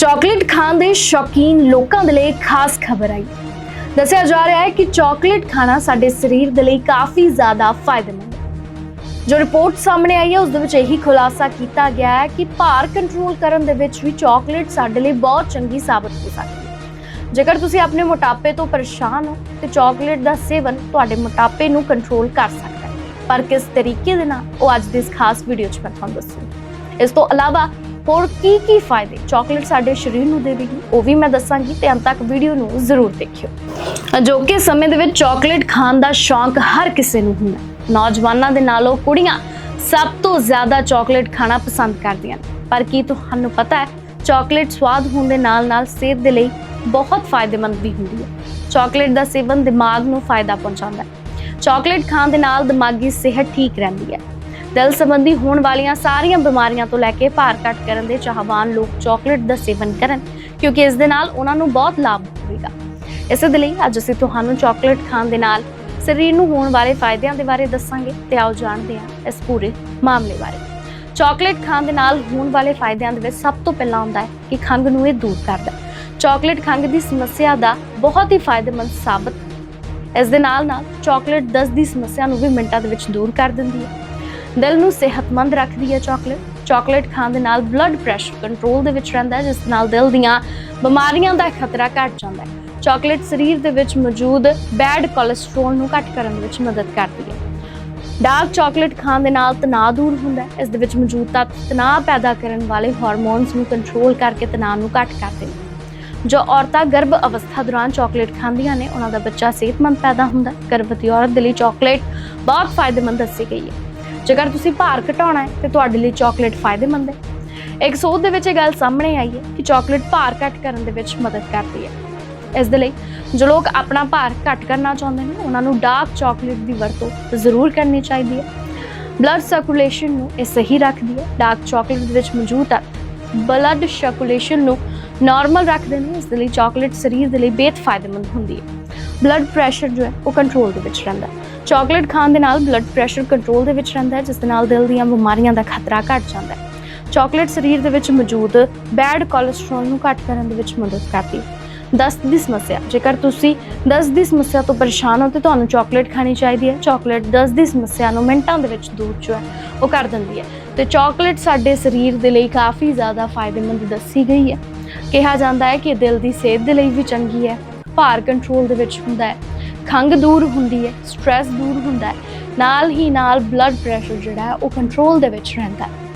Chocolate ਖਾਣ ਦੇ ਸ਼ੌਕੀਨ ਲੋਕਾਂ ਦੇ ਲਈ ਖਾਸ ਖਬਰ ਆਈ। ਦੱਸਿਆ ਜਾ ਰਿਹਾ ਹੈ ਕਿ ਚਾਕਲੇਟ ਖਾਣਾ ਸਾਡੇ ਸਰੀਰ ਦੇ ਲਈ ਕਾਫੀ ਜ਼ਿਆਦਾ ਫਾਇਦੇਮੰਦ ਹੈ। ਜੋ ਰਿਪੋਰਟ ਸਾਹਮਣੇ ਆਈ ਹੈ, ਉਸ ਦੇ ਵਿੱਚ ਇਹੀ ਖੁਲਾਸਾ ਕੀਤਾ ਗਿਆ ਹੈ ਕਿ ਭਾਰ ਕੰਟਰੋਲ ਕਰਨ ਦੇ ਵਿੱਚ ਵੀ ਚਾਕਲੇਟ ਸਾਡੇ ਲਈ ਬਹੁਤ ਚੰਗੀ ਸਾਬਤ ਹੋ ਸਕਦੀ ਹੈ। ਜੇਕਰ ਤੁਸੀਂ ਆਪਣੇ ਮੋਟਾਪੇ ਤੋਂ ਪਰੇਸ਼ਾਨ ਹੋ, ਤੇ ਚਾਕਲੇਟ ਦਾ ਸੇਵਨ ਤੁਹਾਡੇ ਮੋਟਾਪੇ ਨੂੰ ਕੰਟਰੋਲ ਕਰ ਸਕਦਾ ਹੈ। ਪਰ ਕਿਸ ਤਰੀਕੇ ਦੇ ਨਾਲ, ਉਹ ਅੱਜ ਦੀ ਇਸ ਖਾਸ ਵੀਡੀਓ 'ਚ ਮੈਂ ਤੁਹਾਨੂੰ ਦੱਸੂੰਗੀ। ਇਸ ਤੋਂ ਇਲਾਵਾ ਹੋਰ ਕੀ ਕੀ ਫਾਇਦੇ ਚਾਕਲੇਟ ਸਾਡੇ ਸਰੀਰ ਨੂੰ ਦੇਵੇਗੀ ਉਹ ਵੀ ਮੈਂ ਦੱਸਾਂਗੀ ਤੇ ਅੰਤ ਤੱਕ ਵੀਡੀਓ ਨੂੰ ਜ਼ਰੂਰ ਦੇਖਿਓ। ਅਜੋਕੇ ਸਮੇਂ ਦੇ ਵਿੱਚ ਚਾਕਲੇਟ ਖਾਣ ਦਾ ਸ਼ੌਂਕ ਹਰ ਕਿਸੇ ਨੂੰ ਹੁੰਦਾ ਨੌਜਵਾਨਾਂ ਦੇ ਨਾਲੋਂ ਕੁੜੀਆਂ ਸਭ ਤੋਂ ਜ਼ਿਆਦਾ ਚਾਕਲੇਟ ਖਾਣਾ ਪਸੰਦ ਕਰਦੀਆਂ ਨੇ। ਪਰ ਕੀ ਤੁਹਾਨੂੰ ਪਤਾ ਹੈ, ਚਾਕਲੇਟ ਸਵਾਦ ਹੋਣ ਦੇ ਨਾਲ-ਨਾਲ ਸਿਹਤ ਦੇ ਲਈ ਬਹੁਤ ਫਾਇਦੇਮੰਦ ਵੀ ਹੁੰਦੀ ਹੈ। ਚਾਕਲੇਟ ਦਾ ਸੇਵਨ ਦਿਮਾਗ ਨੂੰ ਫਾਇਦਾ ਪਹੁੰਚਾਉਂਦਾ ਹੈ। ਚਾਕਲੇਟ ਖਾਣ ਦੇ ਨਾਲ ਦਿਮਾਗੀ ਸਿਹਤ ਠੀਕ ਰਹਿੰਦੀ ਹੈ। ਦਿਲ ਸੰਬੰਧੀ ਹੋਣ ਵਾਲੀਆਂ ਸਾਰੀਆਂ ਬਿਮਾਰੀਆਂ ਤੋਂ ਲੈ ਕੇ ਭਾਰ ਘੱਟ ਕਰਨ ਦੇ ਚਾਹਵਾਨ ਲੋਕ ਚਾਕਲੇਟ ਦਾ ਸੇਵਨ ਕਰਨ, ਕਿਉਂਕਿ ਇਸ ਦੇ ਨਾਲ ਉਹਨਾਂ ਨੂੰ ਬਹੁਤ ਲਾਭ ਹੋਵੇਗਾ। ਇਸੇ ਦੇ ਲਈ ਅੱਜ ਅਸੀਂ ਤੁਹਾਨੂੰ ਚਾਕਲੇਟ ਖਾਣ ਦੇ ਨਾਲ ਸਰੀਰ ਨੂੰ ਹੋਣ ਵਾਲੇ ਫਾਇਦਿਆਂ ਦੇ ਬਾਰੇ ਦੱਸਾਂਗੇ ਤੇ ਆਓ ਜਾਣਦੇ ਹਾਂ ਇਸ ਪੂਰੇ ਮਾਮਲੇ ਬਾਰੇ। ਚਾਕਲੇਟ ਖਾਣ ਦੇ ਨਾਲ ਹੋਣ ਵਾਲੇ ਫਾਇਦਿਆਂ ਦੇ ਵਿੱਚ ਸਭ ਤੋਂ ਪਹਿਲਾਂ ਹੁੰਦਾ ਹੈ ਕਿ ਖੰਘ ਨੂੰ ਇਹ ਦੂਰ ਕਰਦਾ ਹੈ। ਚਾਕਲੇਟ ਖੰਘ ਦੀ ਸਮੱਸਿਆ ਦਾ ਬਹੁਤ ਹੀ ਫਾਇਦੇਮੰਦ ਸਾਬਤ ਇਸ ਦੇ ਨਾਲ ਨਾਲ ਚਾਕਲੇਟ ਦਸਤ ਦੀ ਸਮੱਸਿਆ ਨੂੰ ਵੀ ਮਿੰਟਾਂ ਦੇ ਵਿੱਚ ਦੂਰ ਕਰ ਦਿੰਦੀ ਹੈ। ਦਿਲ ਨੂੰ ਸਿਹਤਮੰਦ ਰੱਖਦੀ ਹੈ ਚਾਕਲੇਟ। ਚਾਕਲੇਟ ਖਾਣ ਦੇ ਨਾਲ ਬਲੱਡ ਪ੍ਰੈਸ਼ਰ ਕੰਟਰੋਲ ਦੇ ਵਿੱਚ ਰਹਿੰਦਾ ਹੈ, ਜਿਸ ਨਾਲ ਦਿਲ ਦੀਆਂ ਬਿਮਾਰੀਆਂ ਦਾ ਖਤਰਾ ਘਟ ਜਾਂਦਾ ਹੈ। ਚਾਕਲੇਟ ਸਰੀਰ ਦੇ ਵਿੱਚ ਮੌਜੂਦ ਬੈਡ ਕੋਲੇਸਟ੍ਰੋਲ ਨੂੰ ਘੱਟ ਕਰਨ ਦੇ ਵਿੱਚ ਮਦਦ ਕਰਦੀ ਹੈ। ਡਾਰਕ ਚਾਕਲੇਟ ਖਾਣ ਦੇ ਨਾਲ ਤਣਾਅ ਦੂਰ ਹੁੰਦਾ ਹੈ, ਇਸ ਦੇ ਵਿੱਚ ਮੌਜੂਦ ਤੱਤ ਤਣਾਅ ਪੈਦਾ ਕਰਨ ਵਾਲੇ ਹਾਰਮੋਨਸ ਨੂੰ ਕੰਟਰੋਲ ਕਰਕੇ ਤਣਾਅ ਨੂੰ ਘੱਟ ਕਰਦੇ ਨੇ। ਜੋ ਔਰਤਾਂ ਗਰਭ ਅਵਸਥਾ ਦੌਰਾਨ ਚਾਕਲੇਟ ਖਾਂਦੀਆਂ ਨੇ, ਉਹਨਾਂ ਦਾ ਬੱਚਾ ਸਿਹਤਮੰਦ ਪੈਦਾ ਹੁੰਦਾ ਗਰਭਵਤੀ ਔਰਤ ਦੇ ਲਈ ਚਾਕਲੇਟ ਬਹੁਤ ਫਾਇਦੇਮੰਦ ਦੱਸੀ ਗਈ ਹੈ। ਜੇਕਰ ਤੁਸੀਂ ਭਾਰ ਘਟਾਉਣਾ ਹੈ, ਤੇ ਤੁਹਾਡੇ ਲਈ ਚਾਕਲੇਟ ਫਾਇਦੇਮੰਦ ਹੈ। ਇੱਕ ਸੋਧ ਦੇ ਵਿੱਚ ਇਹ ਗੱਲ ਸਾਹਮਣੇ ਆਈ ਹੈ ਕਿ ਚਾਕਲੇਟ ਭਾਰ ਘੱਟ ਕਰਨ ਦੇ ਵਿੱਚ ਮਦਦ ਕਰਦੀ ਹੈ। ਇਸ ਦੇ ਲਈ ਜੋ ਲੋਕ ਆਪਣਾ ਭਾਰ ਘੱਟ ਕਰਨਾ ਚਾਹੁੰਦੇ ਨੇ, ਉਹਨਾਂ ਨੂੰ ਡਾਰਕ ਚਾਕਲੇਟ ਦੀ ਵਰਤੋਂ ਜ਼ਰੂਰ ਕਰਨੀ ਚਾਹੀਦੀ ਹੈ। ਬਲੱਡ ਸਰਕੂਲੇਸ਼ਨ ਨੂੰ ਇਹ ਸਹੀ ਰੱਖਦੀ ਹੈ। ਡਾਰਕ ਚਾਕਲੇਟ ਦੇ ਵਿੱਚ ਮੌਜੂਦ ਤੱਤ ਬਲੱਡ ਸਰਕੂਲੇਸ਼ਨ ਨੂੰ ਨਾਰਮਲ ਰੱਖਦੇ ਨੇ, ਇਸ ਦੇ ਲਈ ਚਾਕਲੇਟ ਸਰੀਰ ਦੇ ਲਈ ਬੇਤ ਫਾਇਦੇਮੰਦ ਹੁੰਦੀ ਹੈ। ਬਲੱਡ ਪ੍ਰੈਸ਼ਰ ਜੋ ਹੈ, ਉਹ ਕੰਟਰੋਲ ਦੇ ਵਿੱਚ ਰਹਿੰਦਾ ਹੈ। ਚਾਕਲੇਟ ਖਾਣ ਦੇ ਨਾਲ ਬਲੱਡ ਪ੍ਰੈਸ਼ਰ ਕੰਟਰੋਲ ਦੇ ਵਿੱਚ ਰਹਿੰਦਾ ਹੈ, ਜਿਸ ਦੇ ਨਾਲ ਦਿਲ ਦੀਆਂ ਬਿਮਾਰੀਆਂ ਦਾ ਖਤਰਾ ਘਟ ਜਾਂਦਾ ਹੈ। ਚਾਕਲੇਟ ਸਰੀਰ ਦੇ ਵਿੱਚ ਮੌਜੂਦ ਬੈਡ ਕੋਲੇਸਟ੍ਰੋਲ ਨੂੰ ਘੱਟ ਕਰਨ ਦੇ ਵਿੱਚ ਮਦਦ ਕਰਦੀ ਹੈ। ਦਸਤ ਦੀ ਸਮੱਸਿਆ, ਜੇਕਰ ਤੁਸੀਂ ਦਸਤ ਦੀ ਸਮੱਸਿਆ ਤੋਂ ਪਰੇਸ਼ਾਨ ਹੋ ਤੇ ਤੁਹਾਨੂੰ ਚਾਕਲੇਟ ਖਾਣੀ ਚਾਹੀਦੀ ਹੈ, ਚਾਕਲੇਟ ਦਸਤ ਦੀ ਸਮੱਸਿਆ ਨੂੰ ਮਿੰਟਾਂ ਦੇ ਵਿੱਚ ਦੂਰ ਜੋ ਹੈ ਉਹ ਕਰ ਦਿੰਦੀ ਹੈ। ਤੇ ਚਾਕਲੇਟ ਸਾਡੇ ਸਰੀਰ ਦੇ ਲਈ ਕਾਫੀ ਜ਼ਿਆਦਾ ਫਾਇਦੇਮੰਦ ਦੱਸੀ ਗਈ ਹੈ। ਕਿਹਾ ਜਾਂਦਾ ਹੈ ਕਿ ਦਿਲ ਦੀ ਸਿਹਤ ਦੇ ਲਈ ਵੀ ਚੰਗੀ ਹੈ, ਭਾਰ ਕੰਟਰੋਲ ਦੇ ਵਿੱਚ ਹੁੰਦਾ ਹੈ। ਖੰਘ ਦੂਰ ਹੁੰਦੀ ਹੈ ਸਟ੍ਰੈਸ ਦੂਰ ਹੁੰਦਾ ਹੈ, ਨਾਲ ਹੀ ਨਾਲ ਬਲੱਡ ਪ੍ਰੈਸ਼ਰ ਜਿਹੜਾ ਹੈ, ਉਹ ਕੰਟਰੋਲ ਦੇ ਵਿੱਚ ਰਹਿੰਦਾ ਹੈ।